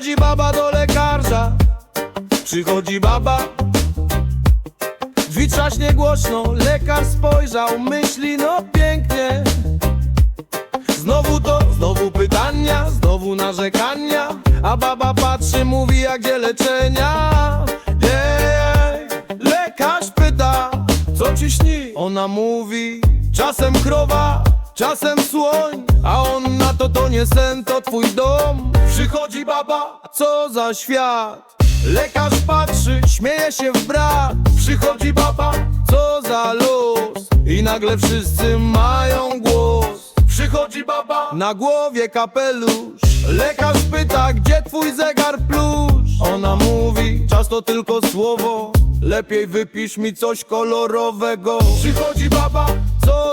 Przychodzi baba do lekarza. Przychodzi baba. Drzwi trzaśnie głośno. Lekarz spojrzał, myśli no pięknie. Znowu to, znowu pytania Znowu narzekania. A baba patrzy, mówi a gdzie leczenia? Jej, lekarz pyta Co ci śni? Ona mówi Czasem krowa czasem słoń A on na to to nie sen, to twój dom. Przychodzi baba, co za świat? Lekarz patrzy, śmieje się w brak Przychodzi baba, co za los I nagle wszyscy mają głos. Przychodzi baba, na głowie kapelusz. Lekarz pyta, gdzie twój zegar plusz? Ona mówi, czas to tylko słowo. Lepiej wypisz mi coś kolorowego. Przychodzi baba, co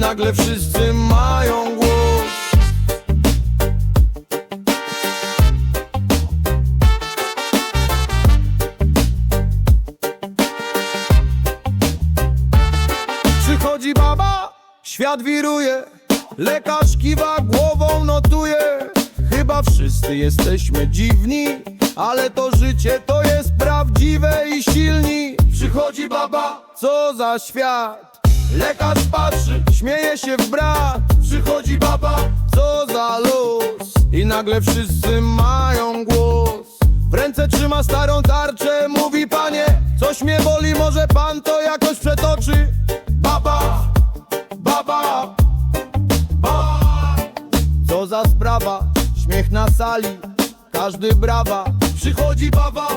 nagle wszyscy mają głos. Przychodzi baba, świat wiruje Lekarz kiwa głową, notuje. Chyba wszyscy jesteśmy dziwni Ale to życie to jest prawdziwe i silni. Przychodzi baba, co za świat Lekarz patrzy, śmieje się w brak Przychodzi baba, co za los? I nagle wszyscy mają głos. W ręce trzyma starą tarczę Mówi panie, coś mnie boli Może pan to jakoś przetoczy? Baba, baba, baba Co za sprawa, śmiech na sali Każdy brawa, przychodzi baba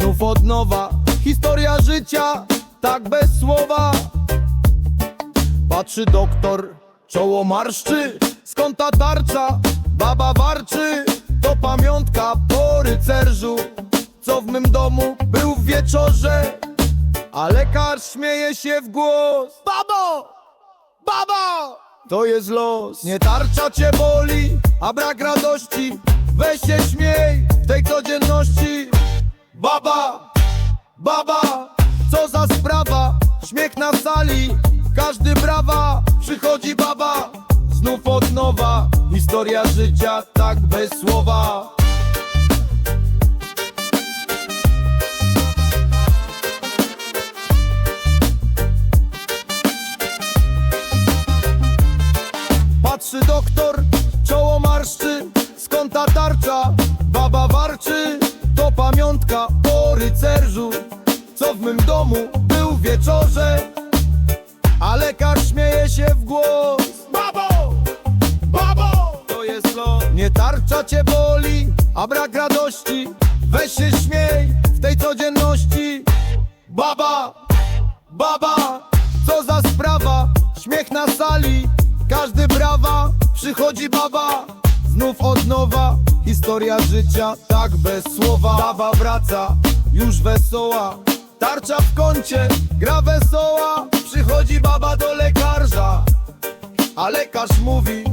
Znów od nowa, historia życia Tak bez słowa Patrzy doktor, czoło marszczy. Skąd ta tarcza? Baba warczy. To pamiątka po rycerzu. Co w mym domu był w wieczorze? A lekarz śmieje się w głos. Babo! Baba! To jest los. Nie tarcza cię boli, a brak radości. Weź się śmiej w tej codzienności. Baba! Baba, co za sprawa? Śmiech na sali, każdy brawa Przychodzi baba, znów od nowa Historia życia tak bez słowa. Patrzy doktor, czoło marszczy. Skąd ta tarcza? Baba warczy. To pamiątka po rycerzu. Co w mym domu był wieczorze A lekarz śmieje się w głos Babo! Babo! To jest los Nie tarcza cię boli, a brak radości Weź się śmiej w tej codzienności Baba! Baba! Co za sprawa? Śmiech na sali Każdy brawa Przychodzi baba Znów od nowa Historia życia tak bez słowa Baba wraca Już wesoła Tarcza w kącie Gra wesoła Przychodzi baba do lekarza A lekarz mówi